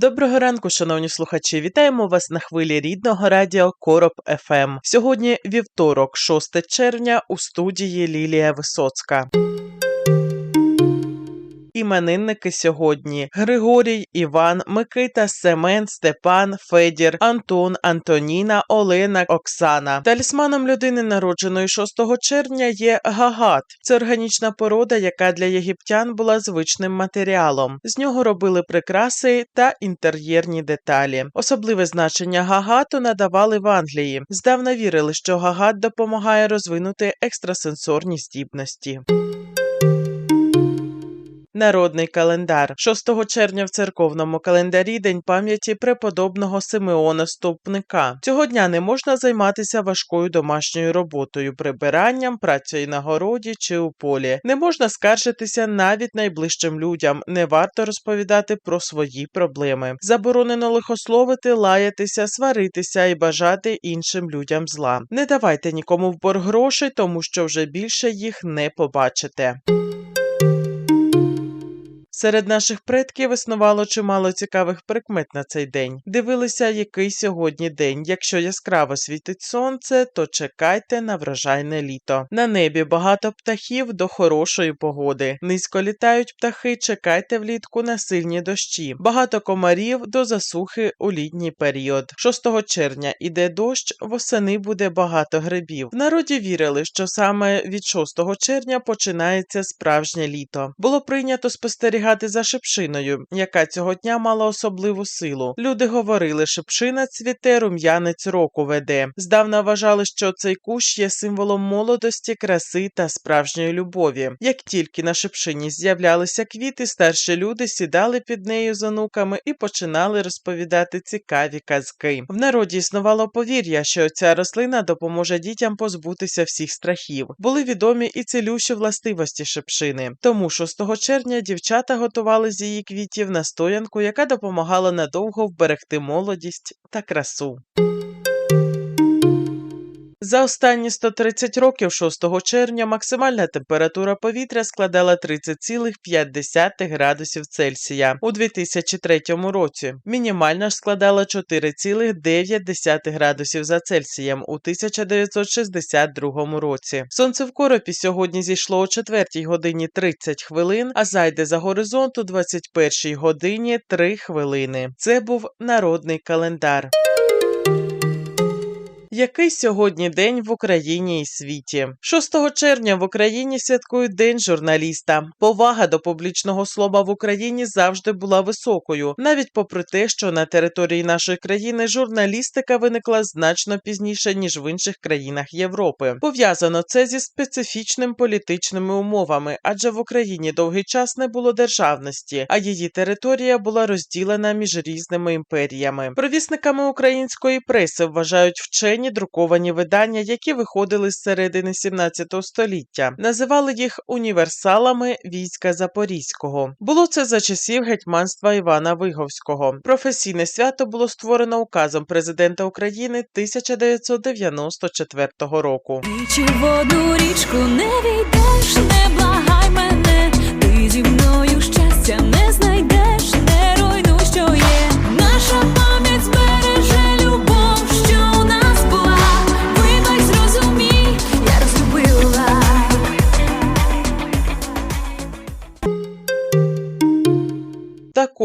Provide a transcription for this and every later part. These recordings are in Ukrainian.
Доброго ранку, шановні слухачі. Вітаємо вас на хвилі рідного радіо Короб ФМ. Сьогодні вівторок, 6 червня, у студії Лілія Висоцька. Іменинники сьогодні Григорій, Іван, Микита, Семен, Степан, Федір, Антон, Антоніна, Олена, Оксана. Талісманом людини, народженої 6 червня, є гагат. Це органічна порода, яка для єгиптян була звичним матеріалом. З нього робили прикраси та інтер'єрні деталі. Особливе значення гагату надавали в Англії. Здавна вірили, що гагат допомагає розвинути екстрасенсорні здібності. Народний календар 6 червня в церковному календарі День пам'яті преподобного Симеона Стовпника. Цього дня не можна займатися важкою домашньою роботою, прибиранням, працею на городі чи у полі. Не можна скаржитися навіть найближчим людям. Не варто розповідати про свої проблеми. Заборонено лихословити, лаятися, сваритися і бажати іншим людям зла. Не давайте нікому в борг грошей, тому що вже більше їх не побачите. Серед наших предків існувало чимало цікавих прикмет на цей день. Дивилися, який сьогодні день. Якщо яскраво світить сонце, то чекайте на врожайне літо. На небі багато птахів до хорошої погоди. Низько літають птахи, чекайте влітку на сильні дощі. Багато комарів до засухи у літній період. 6 червня іде дощ, восени буде багато грибів. В народі вірили, що саме від 6 червня починається справжнє літо. Було прийнято спостерігати за шипшиною, яка цього дня мала особливу силу. Люди говорили, шипшина цвіте, рум'янець року веде. Здавна вважали, що цей кущ є символом молодості, краси та справжньої любові. Як тільки на шипшині з'являлися квіти, старші люди сідали під нею з онуками і починали розповідати цікаві казки. В народі існувало повір'я, що ця рослина допоможе дітям позбутися всіх страхів. Були відомі і цілющі властивості шипшини. Тому 6 червня дівчата готували з її квітів настоянку, яка допомагала надовго вберегти молодість та красу. За останні 130 років 6 червня максимальна температура повітря складала 30,5 градусів Цельсія у 2003 році. Мінімальна ж складала 4,9 градусів за Цельсієм у 1962 році. Сонце в коропі сьогодні зійшло о 4 годині 30 хвилин, а зайде за горизонт у 21 годині 3 хвилини. Це був народний календар. Який сьогодні день в Україні і світі? 6 червня в Україні святкують День журналіста. Повага до публічного слова в Україні завжди була високою, навіть попри те, що на території нашої країни журналістика виникла значно пізніше ніж в інших країнах Європи. Пов'язано це зі специфічними політичними умовами, адже в Україні довгий час не було державності, а її територія була розділена між різними імперіями. Провісниками української преси вважають вчені друковані видання, які виходили з середини 17 століття. Називали їх універсалами війська Запорізького. Було це за часів гетьманства Івана Виговського. Професійне свято було створено указом президента України 1994 року. Чи в одну річку не війдеш,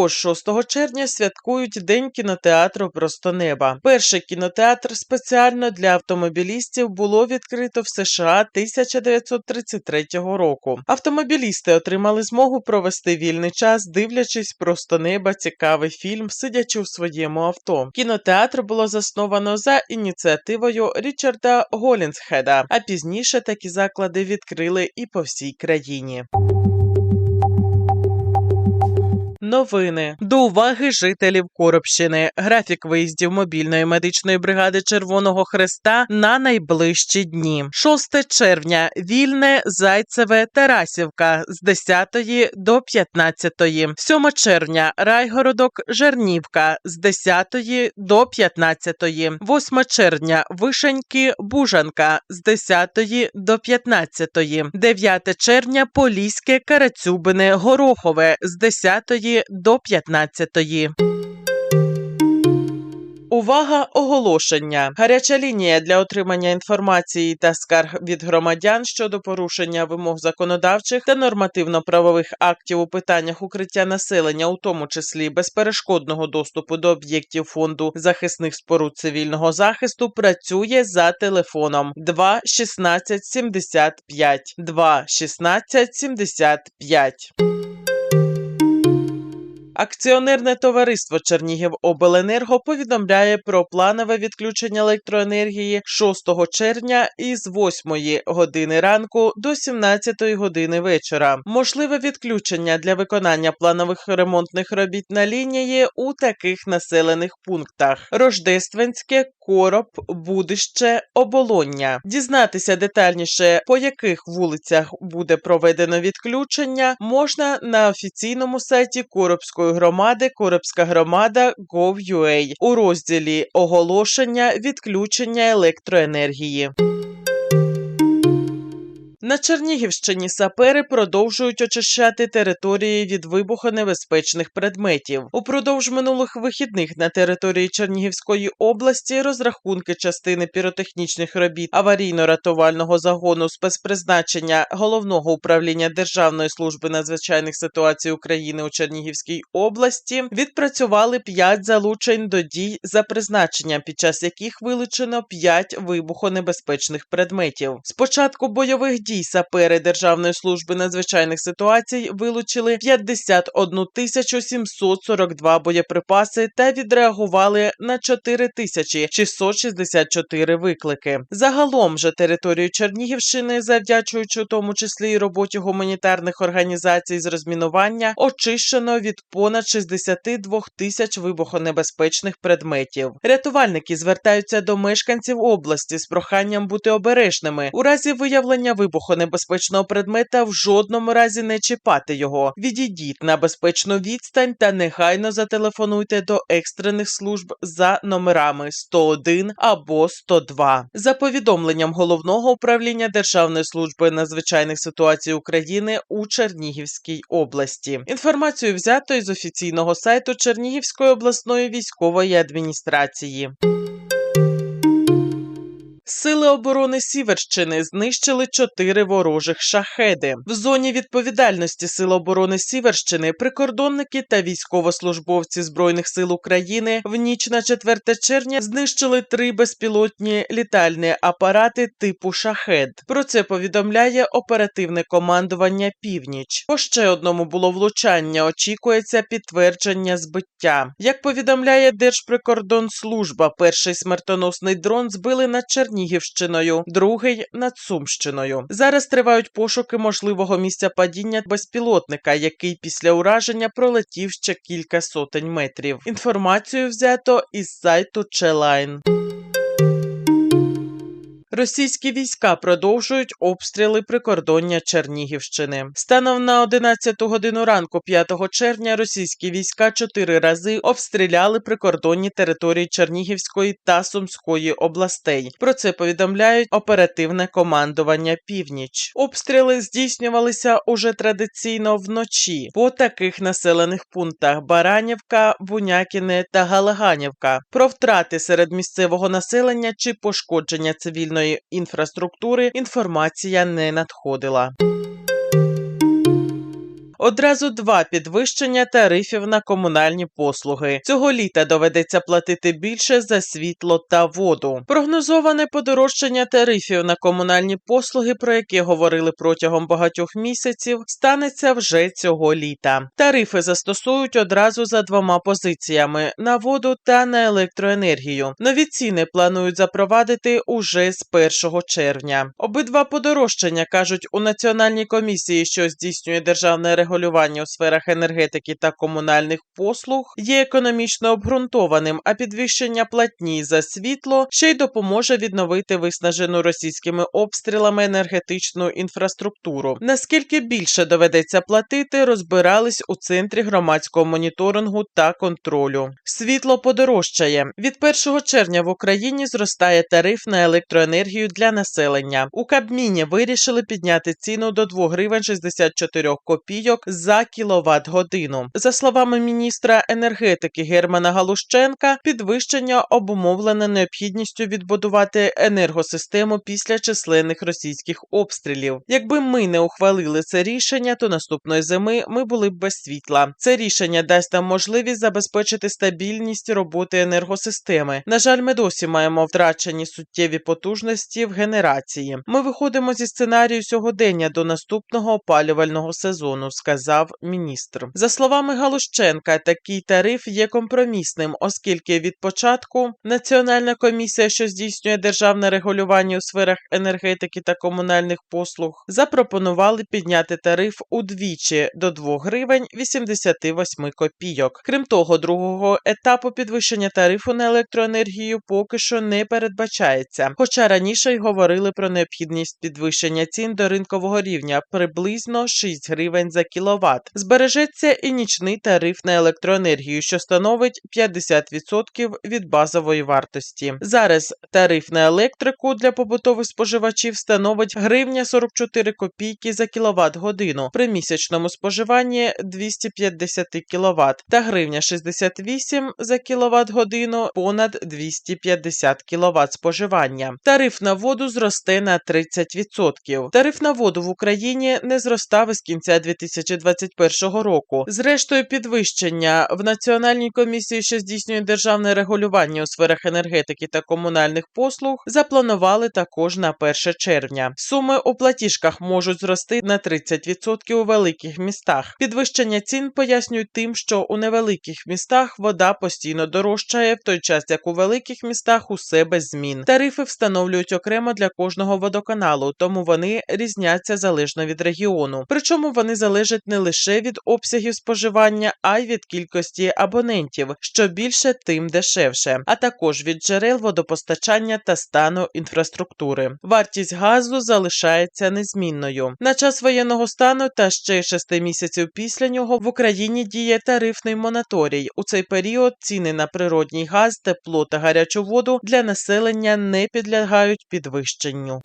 Також 6 червня святкують День кінотеатру Просто неба. Перший кінотеатр спеціально для автомобілістів було відкрито в США 1933 року. Автомобілісти отримали змогу провести вільний час, дивлячись просто неба цікавий фільм, сидячи у своєму авто. Кінотеатр було засновано за ініціативою Річарда Голінсхеда, а пізніше такі заклади відкрили і по всій країні. Новини до уваги жителів Коробщини. Графік виїздів мобільної медичної бригади Червоного Хреста на найближчі дні. 6 червня вільне Зайцеве Тарасівка з 10 до 15. 7 червня Райгородок Жернівка з 10 до 15. 8 червня Вишеньки Бужанка з 10 до 15. 9 червня Поліське Карацюбине Горохове з 10 до 15. Увага оголошення. Гаряча лінія для отримання інформації та скарг від громадян щодо порушення вимог законодавчих та нормативно-правових актів у питаннях укриття населення, у тому числі безперешкодного доступу до об'єктів фонду захисних споруд цивільного захисту, працює за телефоном 2 16 75 2 16 75. Акціонерне товариство Чернігівобленерго повідомляє про планове відключення електроенергії 6 червня із 8 години ранку до 17 години вечора. Можливе відключення для виконання планових ремонтних робіт на лінії у таких населених пунктах: Рождественське, Короб, Будище, Оболоння. Дізнатися детальніше, по яких вулицях буде проведено відключення, можна на офіційному сайті Коробської громади Коробська громада Gov.ua у розділі Оголошення відключення електроенергії. На Чернігівщині сапери продовжують очищати території від вибухонебезпечних предметів. Упродовж минулих вихідних на території Чернігівської області розрахунки частини піротехнічних робіт аварійно-рятувального загону спецпризначення головного управління Державної служби надзвичайних ситуацій України у Чернігівській області відпрацювали 5 залучень до дій за призначенням, під час яких вилучено 5 вибухонебезпечних предметів. З початку бойових дій сапери Державної служби надзвичайних ситуацій вилучили 51 тисячу 742 боєприпаси та відреагували на 4 тисячі 664 виклики. Загалом же територію Чернігівщини, завдячуючи у тому числі і роботі гуманітарних організацій з розмінування, очищено від понад 62 тисяч вибухонебезпечних предметів. Рятувальники звертаються до мешканців області з проханням бути обережними у разі виявлення вибухонебезпечного предмета в жодному разі не чіпати його. Відійдіть на безпечну відстань та негайно зателефонуйте до екстрених служб за номерами 101 або 102. За повідомленням головного управління Державної служби надзвичайних ситуацій України у Чернігівській області. Інформацію взято із офіційного сайту Чернігівської обласної військової адміністрації. Сили оборони Сіверщини знищили чотири ворожих шахеди. В зоні відповідальності Сил оборони Сіверщини прикордонники та військовослужбовці Збройних сил України в ніч на 4 червня знищили три безпілотні літальні апарати типу шахед. Про це повідомляє оперативне командування Північ. По ще одному було влучання. Очікується підтвердження збиття. Як повідомляє Держприкордонслужба, перший смертоносний дрон збили на над Чернігівщиною, другий над Сумщиною. Зараз тривають пошуки можливого місця падіння безпілотника, який після ураження пролетів ще кілька сотень метрів. Інформацію взято із сайту Челайн. Російські війська продовжують обстріли прикордоння Чернігівщини. Станом на 11 годину ранку 5 червня російські війська чотири рази обстріляли прикордонні території Чернігівської та Сумської областей. Про це повідомляють оперативне командування Північ. Обстріли здійснювалися уже традиційно вночі по таких населених пунктах: Баранівка, Бунякіне та Галаганівка. Про втрати серед місцевого населення чи пошкодження цивільної інфраструктури інформація не надходила. Одразу два підвищення тарифів на комунальні послуги. Цього літа доведеться платити більше за світло та воду. Прогнозоване подорожчання тарифів на комунальні послуги, про яке говорили протягом багатьох місяців, станеться вже цього літа. Тарифи застосують одразу за двома позиціями: на воду та на електроенергію. Нові ціни планують запровадити уже з 1 червня. Обидва подорожчання кажуть у національній комісії, що здійснює державне регулювання регулювання у сферах енергетики та комунальних послуг є економічно обґрунтованим, а підвищення платні за світло ще й допоможе відновити виснажену російськими обстрілами енергетичну інфраструктуру. Наскільки більше доведеться платити, розбирались у центрі громадського моніторингу та контролю. Світло подорожчає від 1 червня в Україні зростає тариф на електроенергію для населення. У Кабміні вирішили підняти ціну до 2 гривень 64 копійок за кіловат годину. За словами міністра енергетики Германа Галущенка, підвищення обумовлене необхідністю відбудувати енергосистему після численних російських обстрілів. Якби ми не ухвалили це рішення, то наступної зими ми були б без світла. Це рішення дасть нам можливість забезпечити стабільність роботи енергосистеми. На жаль, ми досі маємо втрачені суттєві потужності в генерації. Ми виходимо зі сценарію сьогодення до наступного опалювального сезону, сказав міністр. За словами Галущенка, такий тариф є компромісним, оскільки від початку Національна комісія, що здійснює державне регулювання у сферах енергетики та комунальних послуг, запропонували підняти тариф удвічі до 2 гривень 88 копійок. Крім того, другого етапу підвищення тарифу на електроенергію поки що не передбачається. Хоча раніше й говорили про необхідність підвищення цін до ринкового рівня приблизно 6 гривень за кіловат. Збережеться і нічний тариф на електроенергію, що становить 50% від базової вартості. Зараз тариф на електрику для побутових споживачів становить гривня 44 копійки за кіловат годину при місячному споживанні 250 кВт та гривня 68 за кіловат годину понад 250 кВт споживання. Тариф на воду зросте на 30%. Тариф на воду в Україні не зростав із кінця 2021 року. Зрештою, підвищення в Національній комісії, що здійснює державне регулювання у сферах енергетики та комунальних послуг, запланували також на 1 червня. Суми у платіжках можуть зрости на 30% у великих містах. Підвищення цін пояснюють тим, що у невеликих містах вода постійно дорожчає, в той час як у великих містах усе без змін. Тарифи встановлюють окремо для кожного водоканалу, тому вони різняться залежно від регіону. Причому вони залежать не лише від обсягів споживання, а й від кількості абонентів. Що більше, тим дешевше, а також від джерел водопостачання та стану інфраструктури. Вартість газу залишається незмінною. На час воєнного стану та ще шести місяців після нього в Україні діє тарифний монаторій. У цей період ціни на природній газ, тепло та гарячу воду для населення не підлягають підвищенню.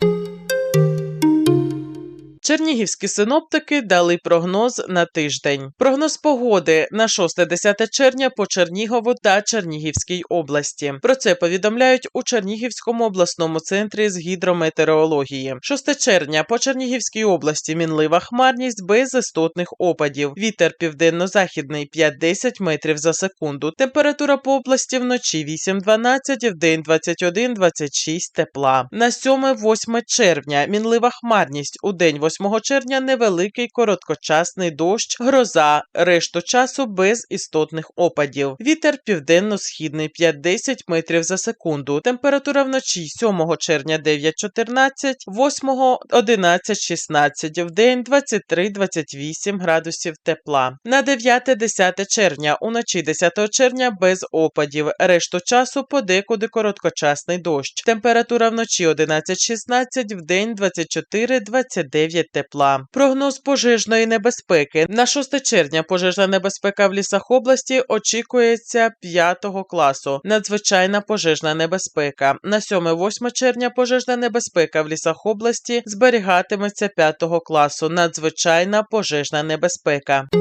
Чернігівські синоптики дали прогноз на тиждень. Прогноз погоди на 6-10 червня по Чернігову та Чернігівській області. Про це повідомляють у Чернігівському обласному центрі з гідрометеорології. 6 червня по Чернігівській області мінлива хмарність без істотних опадів. Вітер південно-західний 5-10 метрів за секунду. Температура по області вночі 8-12, в день 21-26 тепла. На 7-8 червня мінлива хмарність у день 8 червня невеликий короткочасний дощ, гроза, решту часу без істотних опадів. Вітер південно-східний 5-10 метрів за секунду. Температура вночі 7 червня 9-14, 8 11-16, в день 23-28 градусів тепла. На 9-10 червня уночі 10 червня без опадів. Решту часу подекуди короткочасний дощ. Температура вночі 11-16, в день 24-29 тепла. Прогноз пожежної небезпеки. На 6 червня пожежна небезпека в лісах області очікується 5 класу. Надзвичайна пожежна небезпека. На 7-8 червня пожежна небезпека в лісах області зберігатиметься 5 класу. Надзвичайна пожежна небезпека.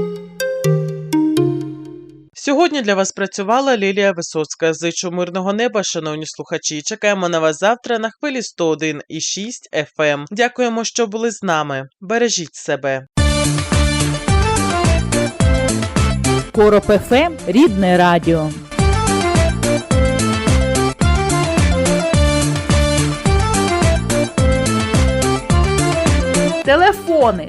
Сьогодні для вас працювала Лілія Висоцька. Зичу мирного неба, шановні слухачі. Чекаємо на вас завтра на хвилі 101,6 FM. Дякуємо, що були з нами. Бережіть себе. Короб ФМ – рідне радіо. Телефони